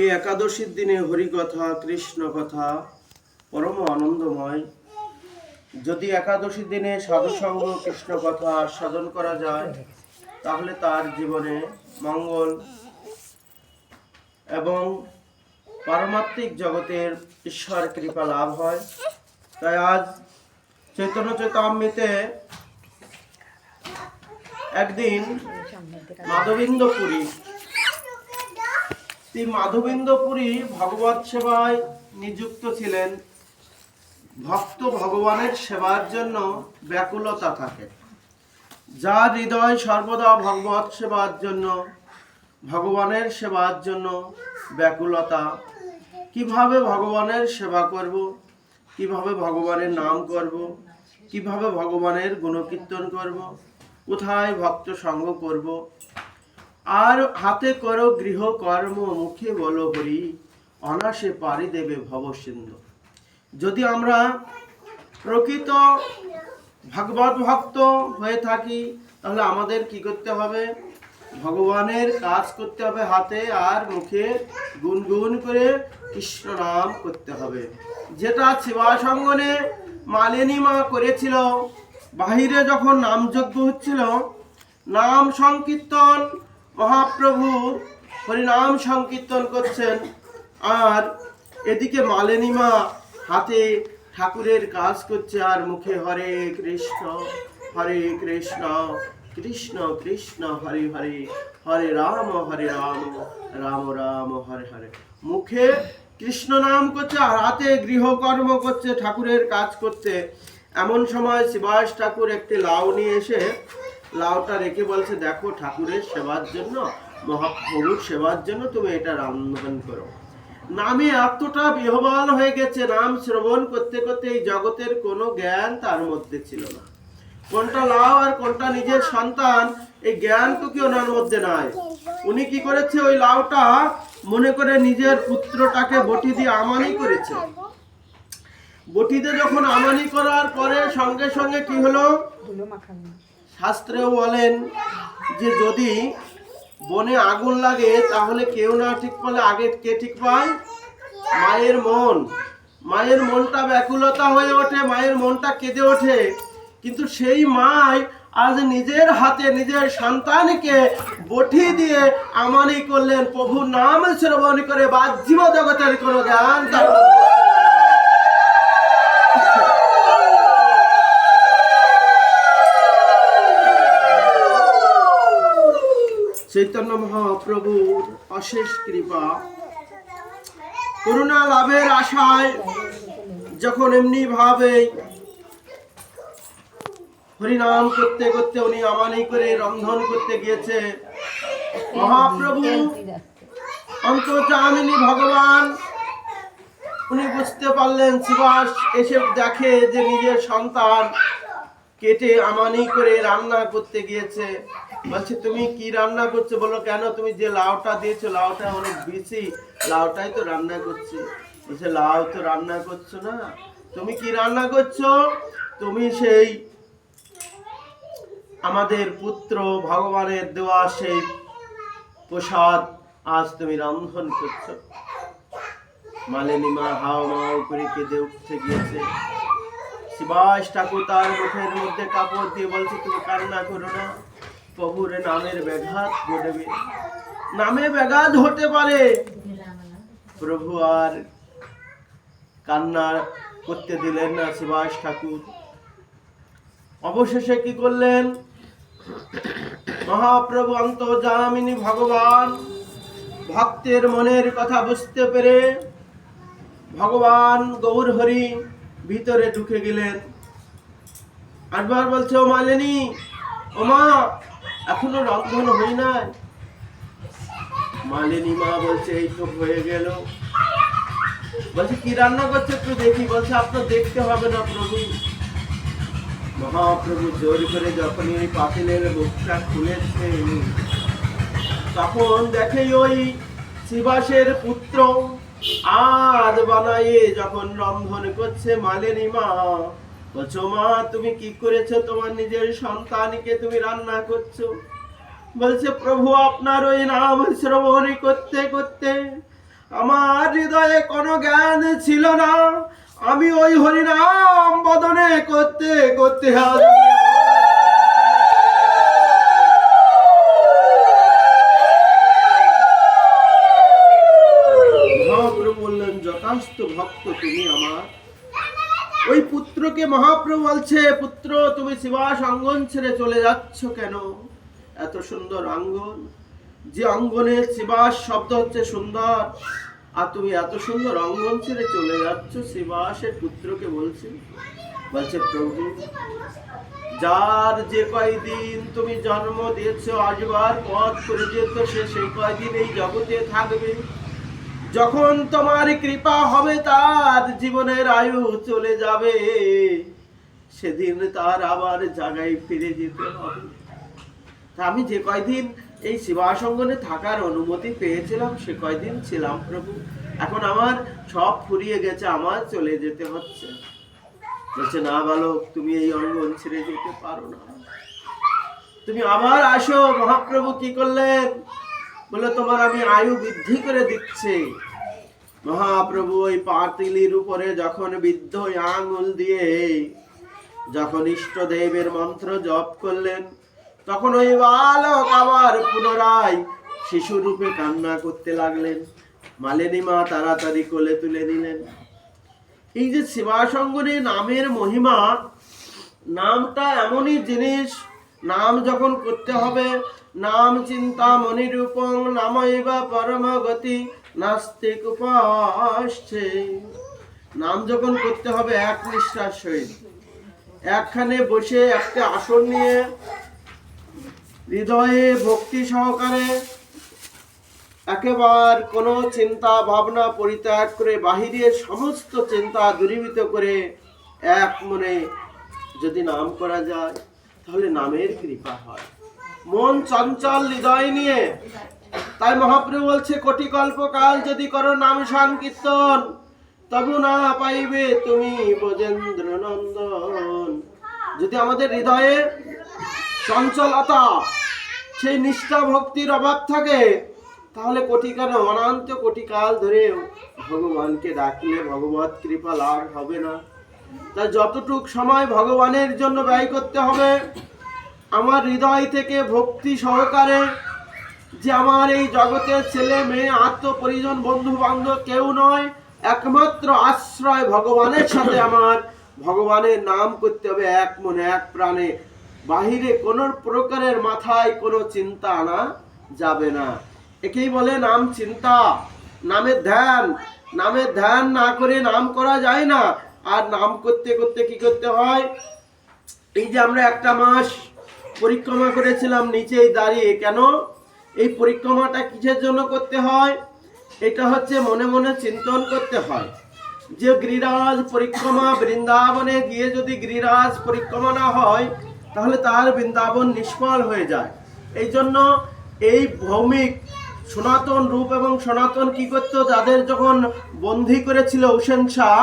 এই একাদশীর দিনে হরিকথা কৃষ্ণ কথা পরম আনন্দময়। যদি একাদশীর দিনে সাধুসঙ্গ কৃষ্ণ কথা সাধন করা যায়, তাহলে তার জীবনে মঙ্গল এবং পারমাত্মিক জগতের ঈশ্বর কৃপা লাভ হয়। তাই আজ চৈতন্য চৈতামৃতে একদিন মাধবেন্দ্রপুরী তিনি মাধবেন্দ্রপুরী ভগবত সেবায় নিযুক্ত ছিলেন। ভক্ত ভগবানের সেবার জন্য ব্যাকুলতা থাকে। যার হৃদয় সর্বদা ভগবত সেবার জন্য, ভগবানের সেবার জন্য ব্যাকুলতা। কীভাবে ভগবানের সেবা করব? কীভাবে ভগবানের নাম করব? কীভাবে ভগবানের গুণকীর্তন করব? কোথায় ভক্ত সঙ্গ করব? আর হাতে করো গৃহ কর্ম মুখে বলো হরি, অনাসে পারি দেবে ভবসিন্ধু যদি আমরা প্রকৃত ভাগবত ভক্ত হয়ে থাকি, তাহলে আমাদের কি করতে হবে? ভগবানের কাজ করতে হবে হাতে আর মুখে গুনগুন করে কৃষ্ণ নাম করতে হবে। যেটা শিবাসঙ্গনে মালিনী মা করেছিল, বাহিরে যখন নামযজ্ঞ হচ্ছিল, নাম সংকীর্তন মহাপ্রভু হরিনাম সংকীর্তন করছেন। আর এদিকে মালিনী মা হাতে ঠাকুরের কাজ করছে আর মুখে হরে কৃষ্ণ হরে কৃষ্ণ কৃষ্ণ কৃষ্ণ, হরে হরে হরে রাম হরে রাম রাম রাম, হরে হরে। মুখে কৃষ্ণ নাম করছে আর হাতে গৃহকর্ম করছে, ঠাকুরের কাজ করতে এমন সময় শিবাস ঠাকুর একটি লাউ নিয়ে এসে লাউটা রেখে বলছে, দেখো ঠাকুরের সেবার জন্য, মহাপ্রভুর সেবার জন্য তুমি এটা রান্ধন করো। নামে এতটা বিহবাল হয়ে গেছে নাম শ্রবণ করতে করতে এই জগতের কোনো জ্ঞান তার মধ্যে ছিল না। কোনটা লাভ আর কোনটা নিজের সন্তান, এই জ্ঞান তো কি ওনার মধ্যে নাই। উনি কি করেছে? ওই লাউটা মনে করে নিজের পুত্রটাকে বটি দিয়ে আমানি করেছে। বটিতে যখন আমানি করার পরে সঙ্গে সঙ্গে কি হলো? শাস্ত্রেও বলেন যে যদি বনে আগুন লাগে, তাহলে কেউ না ঠিক পালে আগে কে ঠিক পায়? মায়ের মন। মায়ের মনটা ব্যাকুলতা হয়ে ওঠে, মায়ের মনটা কেঁদে ওঠে। কিন্তু সেই মাই আজ নিজের হাতে নিজের সন্তানকে বঠি দিয়ে আমানি করলেন। প্রভু নাম শ্রবণ করে বাহ্যিব জগতের কোনো জ্ঞান তার মধ্যে ছিল না। চৈতন্য মহাপ্রভুর অশেষ কৃপা। করুণা লাভের আশায় যখন এমনি ভাবে হরিনাম করতে করতে উনি আমানি করে রন্ধন করতে গিয়েছে, মহাপ্রভু অন্তর্জামিনী ভগবান, উনি বুঝতে পারলেন শিবাস এসে দেখে যে নিজের সন্তান কেটে আমানি করে রান্না করতে গিয়েছে। বলছে, তুমি কি রান্না করছ? বলো কেন তুমি যে লাউটা দিয়েছ, লাউটা অনেক বেশি। লাউটাই তো রান্না করছি। বলছে, লাউ তো রান্না করছ না। তুমি কি রান্না করছ? তুমি সেই আমাদের পুত্র ভগবানের দেওয়া সেই প্রসাদ আজ তুমি রন্ধন করছ। মালিনী মা হাও মাও করে কেঁদে উঠতে গিয়েছে। শিবাস ঠাকুর তার মুখের মধ্যে কাপড় দিয়ে বলছে, তুমি কান্না করো না। নামের ব্যাঘাত ঘটবে। নামে ব্যাঘাত হতে পারে। প্রভু আর কান্না করতে দিলেন না শিবাস ঠাকুর। অবশেষে কি করলেন? মহাপ্রভু অন্তর্জামিনী ভগবান ভক্তের মনের কথা বুঝতে পেরে ভগবান গৌর হরি ভিতরে ঢুকে গেলেন। আটবার বলছে, ও মালিনী, ও এখনও রন্ধন হই নাই। মালিনী মা বলছে, এই তো হয়ে গেল। বলছে, কি রান্না করছে একটু দেখি। বলছে আপনার দেখতে হবে না প্রভু। মহাপ্রভু জোর করে যখনই ওই পাতিলের মুখটা খুলেছে তখন দেখে ওই শিবাসের পুত্র আজ বানায়ে যখন রন্ধন করছে মালিনী মা বলছো, মা, তুমি কি করেছ? তোমার নিজের সন্তানকে তুমি রান্না করছ? বলছে, প্রভু, আপনার ওই নাম শ্রবণ করতে করতে আমার হৃদয়ে কোনো জ্ঞান ছিল না। আমি ওই হরিনাম বদনে করতে করতে বললেন, যথাস্ত ভক্ত তুমি আমার মহাপ্রভু বলছে, পুত্র, তুমি শিবাস অঙ্গন ছেড়ে চলে যাচ্ছ কেন? এত সুন্দর অঙ্গন। যে অঙ্গনে শিবাস শব্দ হচ্ছে সুন্দর। আর তুমি এত সুন্দর অঙ্গন ছেড়ে চলে যাচ্ছ, শিবাসের পুত্রকে বলছে বলছে, প্রভু, যার যে কয়দিন তুমি জন্ম দিয়েছ আসবার পথ করে দিয়েছ, সে সেই কয়দিন এই জগতে থাকবে। যখন তোমার কৃপা হবে, তার জীবনের আয়ু চলে যাবে। সেদিন তার আবার জায়গায় ফিরে যেতে হবে। আমি যে কয়দিন এই শিবাসঙ্গনে থাকার অনুমতি পেয়েছিলাম, সে কয়দিন ছিলাম প্রভু। এখন আমার সব ফুরিয়ে গেছে, আমার চলে যেতে হচ্ছে। বলছে, না বালক, তুমি এই অঙ্গন ছেড়ে যেতে পারো না। তুমি আবার আসো, মহাপ্রভু কি করলেন? বলে, তোমার আমি আয়ু বৃদ্ধি করে দিচ্ছি। মহাপ্রভু ওই পাতিলির উপরে যখন বৃদ্ধ আঙুল দিয়ে যখন ইষ্টদেবের মন্ত্র জপ করলেন, তখন ওই বালক আবার পুনরায় শিশু রূপে কান্না করতে লাগলেন। মালিনী মা তাড়াতাড়ি কোলে তুলে নিলেন এই যে শিবাসঙ্গনে নামের মহিমা, নামটা এমনই জিনিস, নাম যখন করতে হবে, নাম চিন্তা মনিরূপং নামইবা পরম গতি নাস্তিক উপাসছে নাম যখন করতে হবে, এক নিঃশ্বাস সহিত। একখানে বসে একটা আসন নিয়ে হৃদয়ে ভক্তি সহকারে একেবার কোনো চিন্তা ভাবনা পরিত্যাগ করে বাহিরের সমস্ত চিন্তা দূরীভূত করে এক মনে যদি নাম করা যায়, তাহলে নামের কৃপা হয়। মন চঞ্চল হৃদয় নিয়ে, তাই মহাপ্রভু বলছে, কোটি কল্পকাল যদি করো নাম সংকীর্তন তবু না পাইবে তুমি ব্রজেন্দ্র নন্দন যদি আমাদের হৃদয়ে চঞ্চলতা, সেই নিষ্ঠা ভক্তির অভাব থাকে, তাহলে কোটি কেন অনন্ত কোটি কাল ধরে ভগবানকে ডাকলে ভগবত কৃপা লাভ হবে না। তাই যতটুক সময় ভগবানের জন্য ব্যয় করতে হবে, আমার হৃদয় থেকে ভক্তি সহকারে যে আমার এই জগতের ছেলে, মেয়ে আত্ম পরিজন বন্ধু বান্ধব কেউ নয় একমাত্র আশ্রয় ভগবানের সাথে আমার ভগবানের নাম করতে হবে এক মনে, এক প্রাণে। বাহিরে কোন প্রকারের মাথায় কোনো চিন্তা আনা যাবে না। একেই বলে নাম চিন্তা নামের ধ্যান। নামের ধ্যান না করে নাম করা যায় না। আর নাম করতে করতে কি করতে হয়? এই যে আমরা একটা মাস পরিক্রমা করেছিলাম, নিচেই দাঁড়িয়ে। কেন? এই পরিক্রমাটা কিসের জন্য করতে হয়? এটা হচ্ছে মনে মনে চিন্তন করতে হয়। যে গিরিরাজ পরিক্রমা বৃন্দাবনে গিয়ে যদি গিরিরাজ পরিক্রমা না হয়, তাহলে তার বৃন্দাবন নিষ্ফল হয়ে যায়। এই জন্য এই ভৌমিক সনাতন রূপ এবং সনাতন কি করতো? যাদের যখন বন্দি করেছিল উসেন শাহ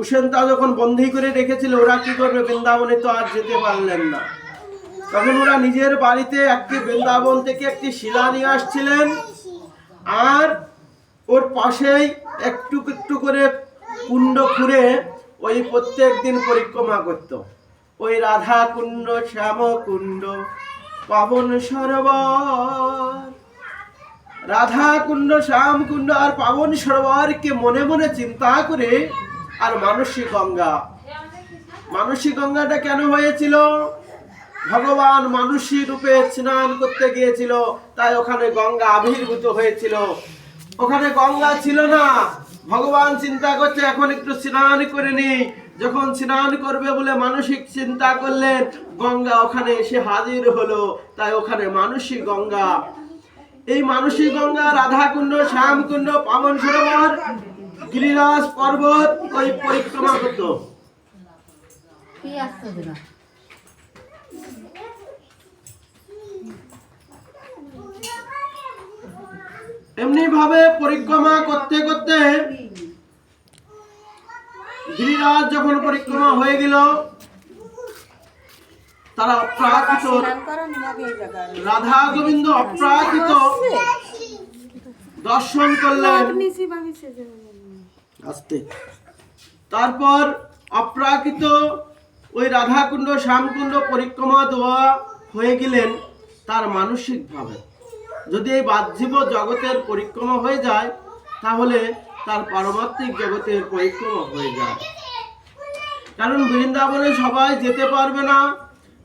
উসেনতা যখন বন্দি করে রেখেছিল, ওরা কি করবে? বৃন্দাবনে তো আর যেতে পারলেন না। তখন ওরা নিজের বাড়িতে একটি বৃন্দাবন থেকে একটি শিলা নিয়ে আসছিলেন। আর ওর পাশেই একটু একটু করে কুণ্ড খুঁড়ে ওই প্রত্যেক দিন পরিক্রমা করত। ওই রাধা কুণ্ড, শ্যাম কুণ্ড, পাবন সরোবর। রাধা কুণ্ড, শ্যাম কুণ্ড আর পাবন সরোবরকে মনে মনে চিন্তা করে আর মানসী গঙ্গা। মানসী গঙ্গাটা কেন হয়েছিল? ভগবান মানুষী রূপে স্নান করতে গিয়েছিল, তাই ওখানে গঙ্গা আবির্ভূত হয়েছিল। ওখানে গঙ্গা ছিল না। ভগবান চিন্তা করছে, এখন একটু স্নান করে নি। যখন স্নান করবে বলে মানসিক চিন্তা করলেন, গঙ্গা ওখানে এসে হাজির হলো। তাই ওখানে মানসী গঙ্গা। এই মানসী গঙ্গা, রাধাকুণ্ড, শ্যামকুণ্ড, পাবন সরোবর, গিরিরাজ পর্বত, ওই পরিক্রমা করতো কি আসছে দিনা এমনি ভাবে পরিক্রমা করতে করতে গিরিরাজ যখন পরিক্রমা হয়ে গেল, তারা অপ্রাকৃত রাধা গোবিন্দ অপ্রাকৃত দর্শন করলেন। আস্তে। তারপর অপ্রাকৃত ওই রাধাকুণ্ড, শ্যামকুণ্ড পরিক্রমা দেওয়া হয়ে গেলেন তার মানসিকভাবে। যদি এই বাহ্যিক জগতের পরিক্রমা হয়ে যায়, তাহলে তার পারমাত্মিক জগতের পরিক্রমা হয়ে যায়। কারণ বৃন্দাবনে সবাই যেতে পারবে না,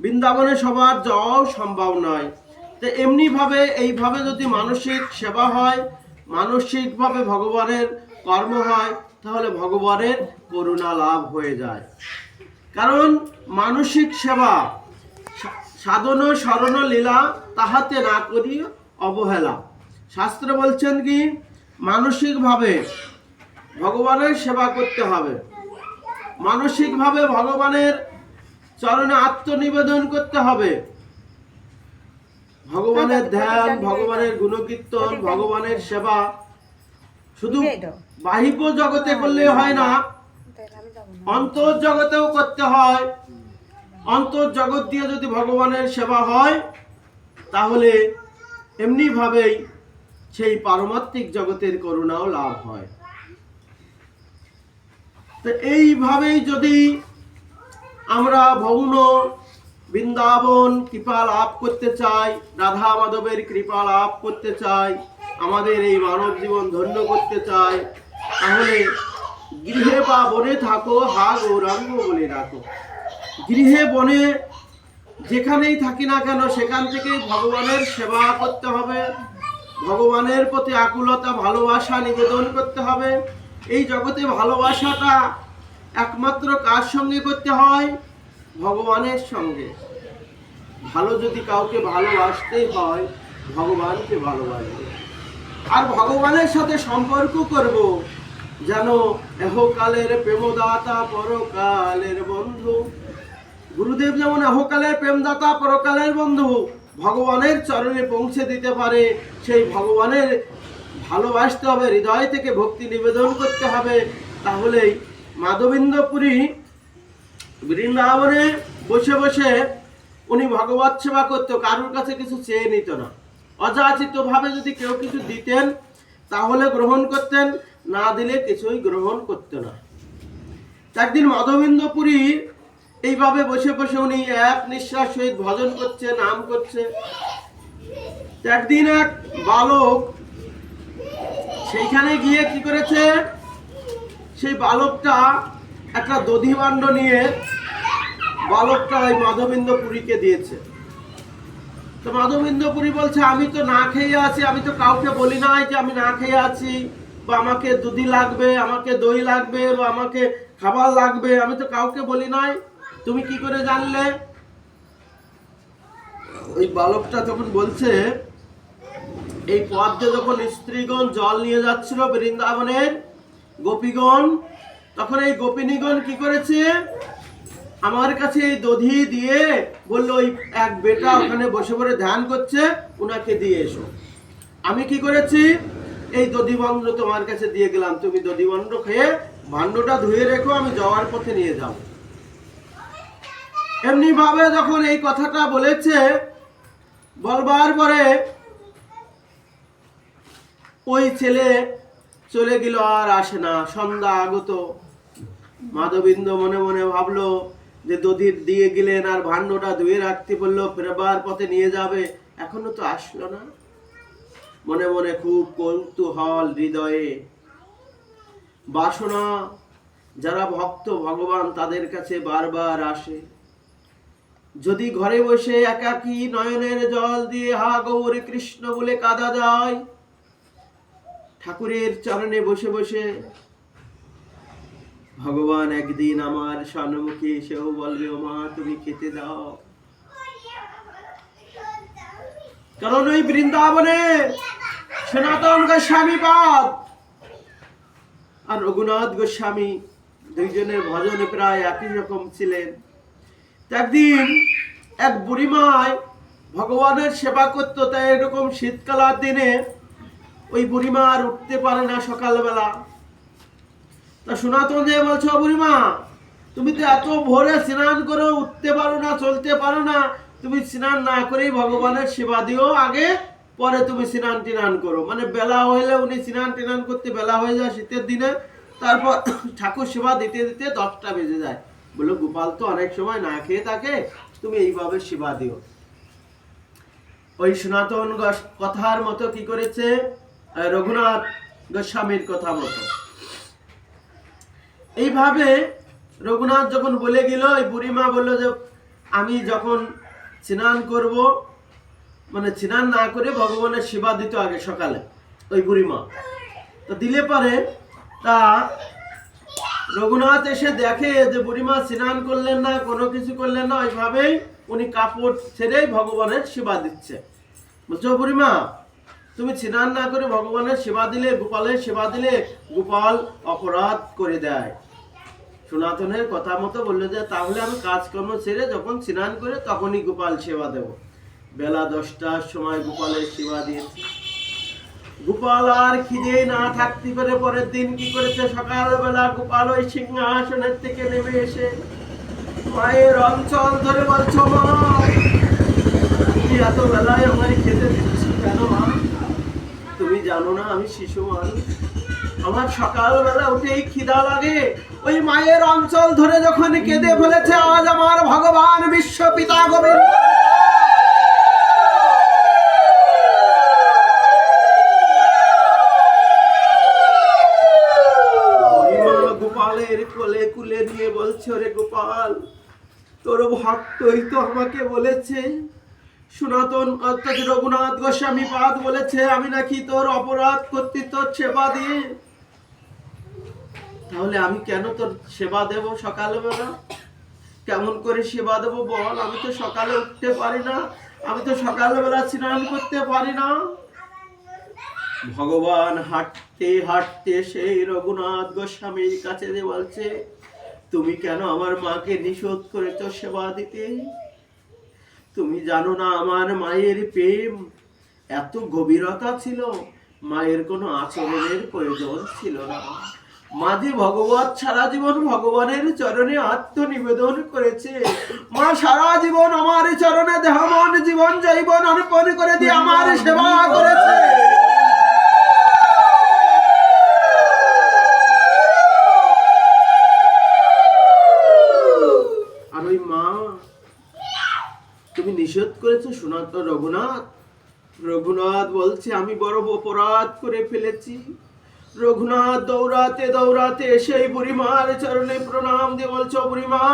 বৃন্দাবনে সবার যাওয়াও সম্ভব নয়। তো এমনিভাবে, এইভাবে যদি মানসিক সেবা হয়, মানসিকভাবে ভগবানের কর্ম হয়, তাহলে ভগবানের করুণা লাভ হয়ে যায়। কারণ মানসিক সেবা সাধন, স্মরণ, লীলা তাহাতে না করি অবহেলা। শাস্ত্র বলছেন কি মানসিকভাবে ভগবানের সেবা করতে হবে। মানসিকভাবে ভগবানের চরণে আত্মনিবেদন করতে হবে। ভগবানের ধ্যান ভগবানের গুণকীর্তন ভগবানের সেবা। শুধু বাহিক জগতে করলে হয় না। অন্তর জগতেও করতে হয়। অন্তর জগৎ দিয়ে যদি ভগবানের সেবা হয় তাহলে এমনি ভাবেই সেই পারমাত্মিক জগতের করুণাও লাভ হয়। তো এইভাবেই যদি আমরা ভৌন বৃন্দাবন কৃপা লাভ করতে চাই, রাধা মাধবের কৃপা লাভ করতে চাই, আমাদের এই মানব জীবন ধন্য করতে চাই, তাহলে গৃহে বা বনে থাকো হা গৌরাঙ্গ বলে রাখো। গৃহে বনে যেখানেই থাকি না কেন, সেখান থেকেই ভগবানের সেবা করতে হবে। ভগবানের প্রতি আকুলতা, ভালোবাসা নিবেদন করতে হবে। এই জগতে ভালোবাসাটা একমাত্র কার সঙ্গে করতে হয়? ভগবানের সঙ্গে। ভালো যদি কাউকে ভালোবাসতেই হয়, ভগবানকে ভালোবাসবে। আর ভগবানের সাথে সম্পর্ক করব, যেন এহকালের প্রেমদাতা, পরকালের বন্ধু। গুরুদেব যেমন অহকালের প্রেমদাতা পরকালের বন্ধু, ভগবানের চরণে পৌঁছে দিতে পারে। সেই ভগবানের ভালোবাসতে হবে, হৃদয় থেকে ভক্তি নিবেদন করতে হবে। তাহলেই মাধবেন্দ্রপুরী বৃন্দাবনে বসে বসে উনি ভগবত সেবা করতো, কারোর কাছে কিছু চেয়ে নিত না। অযাচিতভাবে যদি কেউ কিছু দিতেন, তাহলে গ্রহণ করতেন, না দিলে কিছুই গ্রহণ করতো না। একদিন মাধবেন্দ্রপুরী এইভাবে বসে বসে উনি এক নিঃশ্বাস সহিত ভজন করছে, নাম করছে। একদিন এক বালক সেইখানে গিয়ে কি করেছে? সেই বালকটা একটা দধিবাণ্ড নিয়ে বালকটা ওই মাধবেন্দ্র পুরীকে দিয়েছে। তো মাধবেন্দ্র বলছে, আমি তো না খেয়ে আছি, আমি তো কাউকে বলি নাই যে আমি না খেয়ে আছি, বা আমাকে দুধি লাগবে, আমাকে দই লাগবে, বা আমাকে খাবার লাগবে, আমি তো কাউকে বলি নাই। তুমি কি করে জানলে? ওই বালকটা তখন বলছে, এই পথ যখন স্ত্রীগণ জল নিয়ে যাচ্ছিল বৃন্দাবনের গোপীগণ, তখন এই গোপিনীগণ কি করেছে? আমার কাছে এই দধি দিয়ে বলল, ওই এক বেটা ওখানে বসে পড়ে ধ্যান করছে ওনাকে দিয়ে এসো। আমি কি করেছি? এই দধি দধিবন্ড তোমার কাছে দিয়ে গেলাম। তুমি দধি দধিবন্ড খেয়ে ভাণ্ডটা ধুয়ে রেখো, আমি যাওয়ার পথে নিয়ে যাব। এমনি ভাবে যখন এই কথাটা বলেছে, বলবার পরে ওই ছেলে চলে গেল আর আসে না। সন্ধ্যা আগত। মাধবিন্দ মনে মনে ভাবলো যে দধির দিয়ে গেলেন আর ভাণ্ডটা ধুয়ে রাখতে বলল, ফেরবার পথে নিয়ে যাবে। এখনও তো আসলো না। মনে মনে খুব কৌতূহল হৃদয়ে। বাসনা যারা ভক্ত, ভগবান তাদের কাছে বারবার আসে। যদি ঘরে বসে একাকী নয়নের জল দিয়ে হা গৌরী কৃষ্ণ বলে কাঁদা যায়, ঠাকুরের চরণে বসে বসে ভগবান একদিন আমার সম্মুখে এসেও বলবে ও মা তুমি খেতে দাও। কারণ ওই বৃন্দাবনে সনাতন গোস্বামী পাদ আর রঘুনাথ গোস্বামী দুইজনের ভজনে প্রায় একই রকম ছিলেন। একদিন এক বুড়িমায় ভগবানের সেবা করতো, তাই এরকম শীতকালার দিনে ওই বুড়িমা আর উঠতে পারে না সকালবেলা। তা সনাতন যে বলছো বুড়িমা, তুমি তো এত ভোরে স্নান করে উঠতে পারো না, চলতে পারো না, তুমি স্নান না করেই ভগবানের সেবা দিও, আগে পরে তুমি স্নান টিনান করো। মানে বেলা হইলে উনি স্নান টিনান করতে বেলা হয়ে যায় শীতের দিনে, তারপর ঠাকুর সেবা দিতে দিতে দশটা বেজে যায়। বলল, গোপাল তো অনেক সময় না খেয়ে থাকে, তুমি এইভাবে সেবা দিও। ওই সনাতন কথার মতো কি করেছে? রঘুনাথ গোস্বামীর কথা মতো। এইভাবে রঘুনাথ যখন বলে গেল ওই বুড়িমা বলল যে, আমি যখন স্নান করব মানে স্নান না করে ভগবানের সেবা দিত আগে সকালে, ওই বুড়িমা। তো দিলে পরে তা রঘুনাথ এসে দেখে যে বুড়িমা স্নান করলেন না, কোনো কিছু করলেন না, ওইভাবেই উনি কাপড় ছেড়েই ভগবানের সেবা দিচ্ছে। বলছো বুড়িমা, তুমি স্নান না করে ভগবানের সেবা দিলে, গোপালের সেবা দিলে গোপাল অপরাধ করে দেয়। সনাতনের কথা মতো বলল যে, তাহলে আমি কাজকর্ম ছেড়ে যখন স্নান করে তখনই গোপাল সেবা দেব। বেলা দশটার সময় গোপালের সেবা দিয়েছি। গোপাল আর খিদে না থাকতে পারে পরের দিন কি করেছে? সকালবেলা গোপাল ওই সিংহাসনের থেকে নেমে এসে মায়ের অঞ্চল ধরে বলছো, মা এত বেলায় আমায় খেতে দিচ্ছি কেন মা? তুমি জানো না আমি শিশু মানুষ। আমার সকালবেলা উঠেই খিদা লাগে। ওই মায়ের অঞ্চল ধরে যখন কেঁদে ফেলেছে, আজ আমার ভগবান বিশ্ব পিতা গোবিন্দ। কোলে নিয়ে বলছে রে গোপাল, তোর ভক্তই তো আমাকে বলেছে। সনাতন অর্থাৎ রঘুনাথ গোস্বামী পাদ বলেছে, আমি নাকি তোর অপরাধ করতে তোর সেবা দিয়ে। তাহলে আমি কেন তোর সেবা দেব সকালবেলা? কেমন করে সেবা দেব বল? আমি তো সকালে উঠতে পারি না, আমি তো সকালবেলা স্নান করতে পারি না। ভগবান হাঁটতে হাঁটতে সেই রঘুনাথ গোস্বামীর কাছে যে বলছে, তুমি কেন আমার মাকে নিষেধ করেছ সেবা দিতে? তুমি জানো না আমার মায়ের প্রেম এত গভীরতা ছিল, মায়ের কোনো আচরণের প্রয়োজন ছিল না। মা যে ভগবত সারা জীবন ভগবানের চরণে আত্মনিবেদন করেছে। মা, সারা জীবন আমার চরণে দেহ মন জীবন জৈবন অর্পণ করে দিয়ে আমার সেবা করেছে আর ওই মা তুমি নিষেধ করেছ সনাত রঘুনাথ। রঘুনাথ বলছে, আমি বড় অপরাধ করে ফেলেছি। রঘুনাথ দৌড়াতে দৌড়াতে সেই বুড়িমার চরণে প্রণাম দিয়ে বলছো বুড়িমা,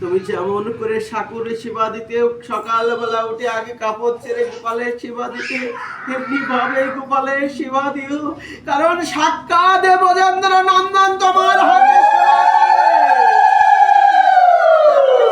তুমি যেমন করে সাকুরে সেবা দিতে সকালবেলা উঠে আগে কাপড় ছেড়ে গোপালের সেবা দিতে, তেমনি ভাবে গোপালের সেবা দিও। কারণ সাক্ষাৎ দেবচন্দ্র নন্দ